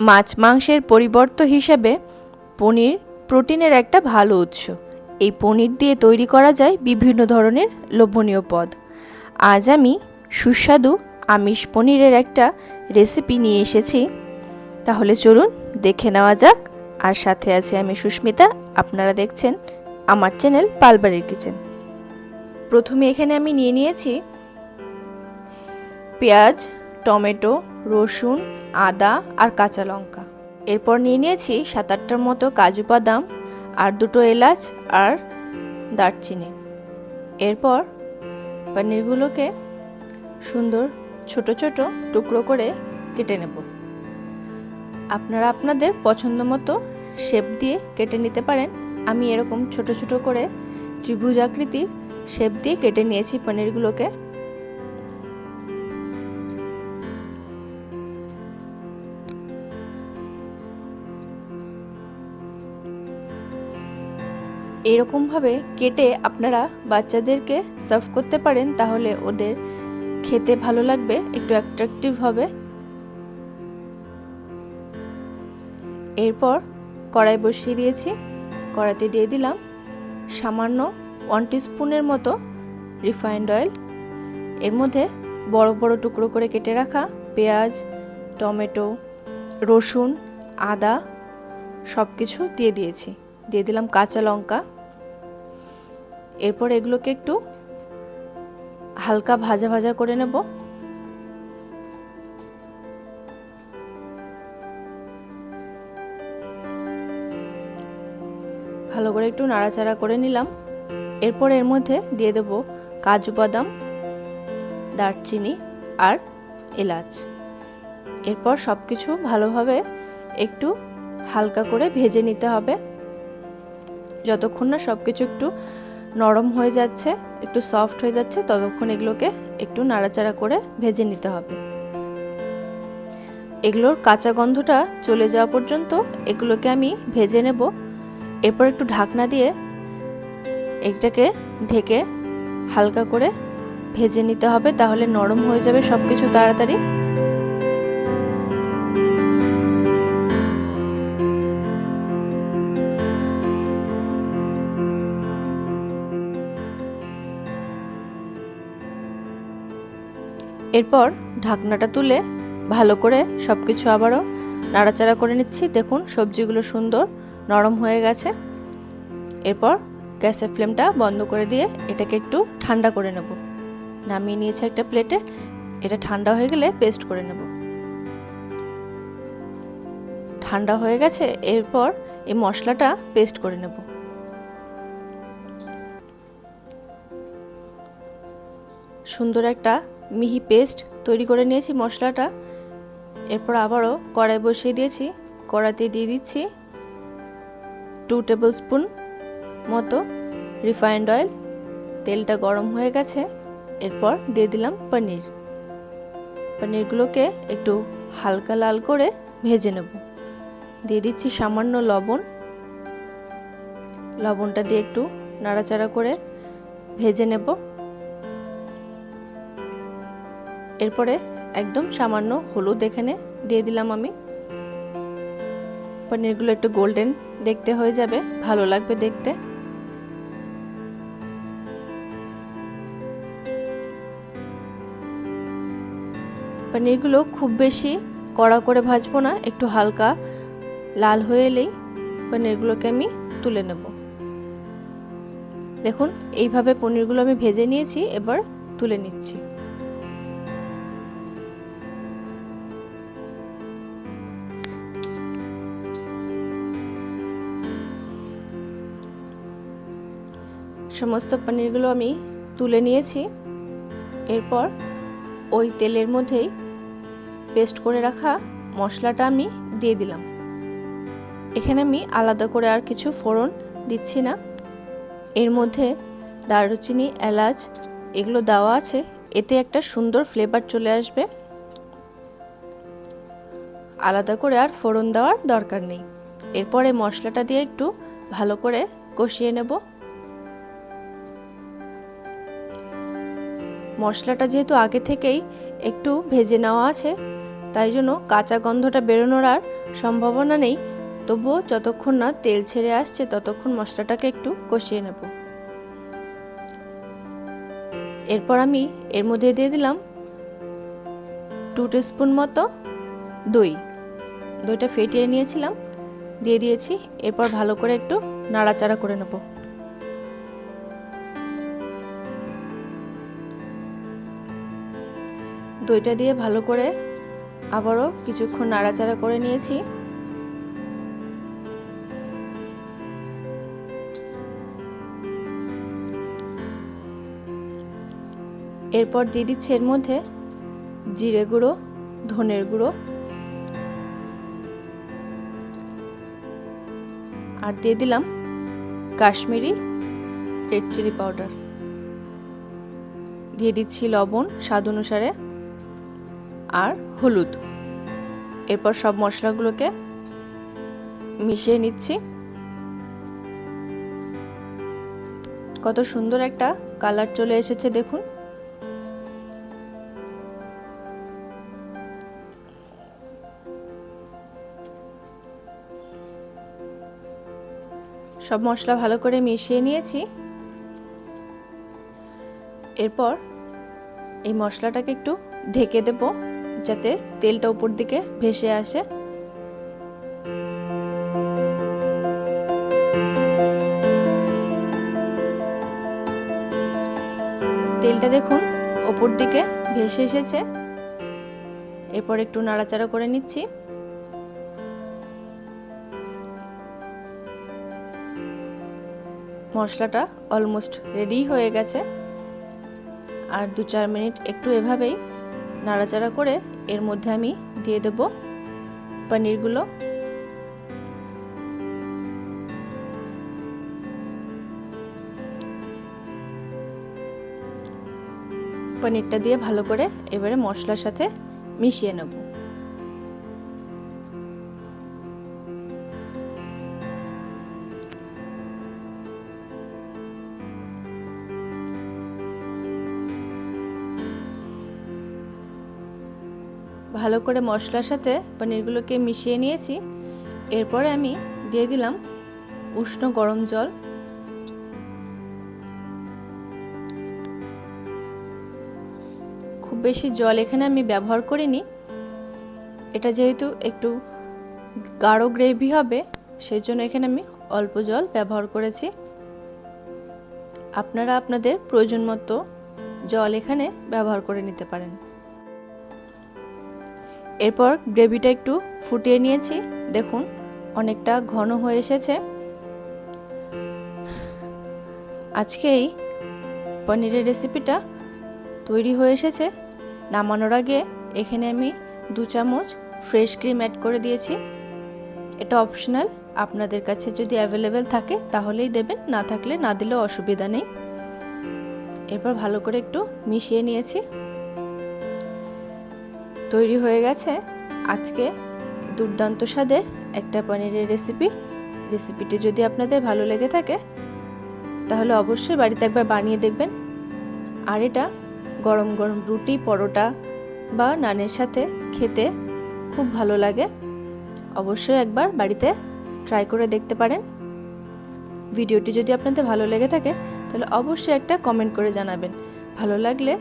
মাছ মাংসের পরিবর্ত হিসেবে পনির প্রোটিনের একটা ভালো উৎস। এই পনির দিয়ে তৈরি করা যায় বিভিন্ন ধরনের লোভনীয় পদ। আজ আমি সুস্বাদু আমিষ পনিরের একটা রেসিপি নিয়ে এসেছি। তাহলে চলুন দেখে নেওয়া যাক। আর সাথে আছে আমি সুস্মিতা। আপনারা দেখছেন আমার চ্যানেল পালবাড়ির কিচেন। প্রথমে এখানে আমি নিয়ে নিয়েছি পেঁয়াজ, টমেটো, রসুন আদা আর কাঁচা লঙ্কা। এরপর নিয়ে নিয়েছি সাত আটটার মতো কাজু বাদাম আর দুটো এলাচ আর দারচিনি। এরপর পনিরগুলোকে সুন্দর ছোট ছোট টুকরো করে কেটে নেব। আপনারা আপনাদের পছন্দ মতো শেপ দিয়ে কেটে নিতে পারেন। আমি এরকম ছোট ছোট করে ত্রিভুজ আকৃতির শেপ দিয়ে কেটে নিয়েছি পনিরগুলোকে। এরকমভাবে কেটে আপনারা বাচ্চাদেরকে সার্ভ করতে পারেন, তাহলে ওদের খেতে ভালো লাগবে, একটু অ্যাট্রাকটিভ হবে। এরপর কড়াই বসিয়ে দিয়েছি। কড়াইতে দিয়ে দিলাম সামান্য ওয়ান স্পুনের মতো রিফাইন্ড অয়েল এর মধ্যে বড় বড় টুকরো করে কেটে রাখা পেঁয়াজ, টমেটো, রসুন, আদা সব কিছু দিয়ে দিয়েছি। দিয়ে দিলাম কাঁচা লঙ্কা। এরপর এগুলোকে একটু হালকা ভাজা ভাজা করে নেব। ভালো করে একটু নাড়াচাড়া করে নিলাম। এরপর এর মধ্যে দিয়ে দেব কাজু বাদাম, দারচিনি আর এলাচ। এরপর সব কিছু ভালোভাবে একটু হালকা করে ভেজে নিতে হবে। যতক্ষণ না সব কিছু একটু নরম হয়ে যাচ্ছে, একটু সফট হয়ে যাচ্ছে, ততক্ষণ এগুলোকে একটু নাড়াচাড়া করে ভেজে নিতে হবে। এগুলোর কাঁচা গন্ধটা চলে যাওয়া পর্যন্ত এগুলোকে আমি ভেজে নেব। এরপর একটু ঢাকনা দিয়ে এটাকে ঢেকে হালকা করে ভেজে নিতে হবে, তাহলে নরম হয়ে যাবে সব কিছু তাড়াতাড়ি। এরপর ঢাকনাটা তুলে ভালো করে সব কিছু আবারও নাড়াচাড়া করে নিচ্ছি। দেখুন, সবজিগুলো সুন্দর, নরম হয়ে গেছে। এরপর গ্যাসের ফ্লেমটা বন্ধ করে দিয়ে এটাকে একটু ঠান্ডা করে নেব। নামিয়ে নিয়েছে একটা প্লেটে। এটা ঠান্ডা হয়ে গেলে পেস্ট করে নেব। ঠান্ডা হয়ে গেছে, এরপর এই মশলাটা পেস্ট করে নেব। সুন্দর একটা মিহি পেস্ট তৈরি করে নিয়েছি মশলাটা। এরপর আবারও কড়াই বসিয়ে দিয়েছি। কড়াইতে দিয়ে দিচ্ছি টু টেবিল স্পুন মতো রিফাইন্ড অয়েল তেলটা গরম হয়ে গেছে। এরপর দিয়ে দিলাম পনির। পনিরগুলোকে একটু হালকা লাল করে ভেজে নেব। দিয়ে দিচ্ছি সামান্য লবণ। লবণটা দিয়ে একটু নাড়াচাড়া করে ভেজে নেব। এরপরে একদম সামান্য হলুদ এখানে দিয়ে দিলাম আমি। পনিরগুলো একটু গোল্ডেন দেখতে হয়ে যাবে, ভালো লাগবে দেখতে। পনিরগুলো খুব বেশি কড়া করে ভাজবো না, একটু হালকা লাল হয়ে এলেই পনিরগুলোকে আমি তুলে নেব। দেখুন, এইভাবে পনিরগুলো আমি ভেজে নিয়েছি, এবার তুলে নিচ্ছি। সমস্ত পনিরগুলো আমি তুলে নিয়েছি। এরপর ওই তেলের মধ্যেই পেস্ট করে রাখা মশলাটা আমি দিয়ে দিলাম। এখানে আমি আলাদা করে আর কিছু ফোড়ন দিচ্ছি না। এর মধ্যে দারুচিনি, এলাচ এগুলো দেওয়া আছে। এতে একটা সুন্দর ফ্লেভার চলে আসবে। আলাদা করে আর ফোড়ন দেওয়ার দরকার নেই। এরপরে মশলাটা দিয়ে একটু ভালো করে কষিয়ে নেব। মশলাটা যেহেতু আগে থেকেই একটু ভেজে নেওয়া আছে, তাই জন্য কাঁচা গন্ধটা বেরোনোর আর সম্ভাবনা নেই। তবুও যতক্ষণ না তেল ছেড়ে আসছে, ততক্ষণ মশলাটাকে একটু কষিয়ে নেব। এরপর আমি এর মধ্যে দিয়ে দিলাম টু স্পুন মতো দই। দইটা ফেটিয়ে নিয়েছিলাম, দিয়ে দিয়েছি। এরপর ভালো করে একটু নাড়াচাড়া করে নেব। দইটা দিয়ে ভালো করে আবারও কিছুক্ষণ নাড়াচাড়া করে নিয়েছি। এরপর দিয়ে দিচ্ছি এর মধ্যে জিরে গুঁড়ো, ধনের গুঁড়ো আর দিয়ে দিলাম কাশ্মীরি রেড চিলি পাউডার। দিয়ে দিচ্ছি লবণ স্বাদ অনুসারে। আর হলুদ। এরপর সব মশলাগুলোকে মিশিয়ে নিচ্ছি। কত সুন্দর একটা কালার চলে এসেছে, দেখুন। সব মশলা ভালো করে মিশিয়ে নিয়েছি। এরপর এই মশলাটাকে একটু ঢেকে দেব। যাতে তেলটা উপর দিকে ভেসে আসে। তেলটা দেখুন ওপর দিকে ভেসে এসেছে। এরপর একটু নাড়াচাড়া করে নিচ্ছি। মশলাটা অলমোস্ট রেডি হয়ে গেছে। আর দু চার মিনিট একটু এভাবেই নাড়াচাড়া করে এর মধ্যে আমি দিয়ে দেব পনিরগুলো। পনিরটা দিয়ে ভালো করে এবারে মশলার সাথে মিশিয়ে নেব। ভালো করে মশলার সাথে পনিরগুলোকে মিশিয়ে নিয়েছি। এরপরে আমি দিয়ে দিলাম উষ্ণ গরম জল। খুব বেশি জল এখানে আমি ব্যবহার করিনি। এটা যেহেতু একটু গাঢ় গ্রেভি হবে সেই জন্য এখানে আমি অল্প জল ব্যবহার করেছি। আপনারা আপনাদের প্রয়োজন মতো জল এখানে ব্যবহার করে নিতে পারেন। এরপর গ্রেভিটা একটু ফুটিয়ে নিয়েছি। দেখুন, অনেকটা ঘন হয়ে এসেছে। আজকে এই পনিরের রেসিপিটা তৈরি হয়ে এসেছে। নামানোর আগে এখানে আমি দু চামচ ফ্রেশ ক্রিম অ্যাড করে দিয়েছি। এটা অপশনাল, আপনাদের কাছে যদি অ্যাভেলেবেল থাকে তাহলেই দেবেন, না থাকলে না দিলেও অসুবিধা নেই। এরপর ভালো করে একটু মিশিয়ে নিয়েছি। তৈরি হয়ে গেছে। আজকে দুর্দান্ত স্বাদের একটা পনিরের রেসিপি রেসিপিটি যদি আপনাদের ভালো লেগে থাকে, তাহলে অবশ্যই বাড়িতে একবার বানিয়ে দেখবেন। আর এটা গরম গরম রুটি, পরোটা বা নানের সাথে খেতে খুব ভালো লাগে। অবশ্যই একবার বাড়িতে ট্রাই করে দেখতে পারেন। ভিডিওটি যদি আপনাদের ভালো লেগে থাকে, তাহলে অবশ্যই একটা কমেন্ট করে জানাবেন। ভালো লাগলে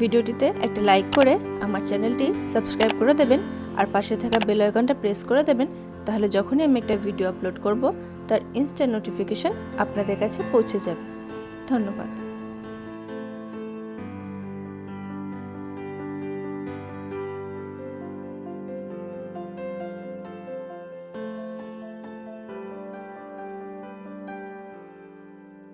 ভিডিওটিতে একটা লাইক করে আমার চ্যানেলটি সাবস্ক্রাইব করে দেবেন আর পাশে থাকা বেল আইকনটা প্রেস করে দেবেন, তাহলে যখনই আমি একটা ভিডিও আপলোড করব, তার ইনস্ট্যান্ট নোটিফিকেশান আপনাদের কাছে পৌঁছে যাবে। ধন্যবাদ।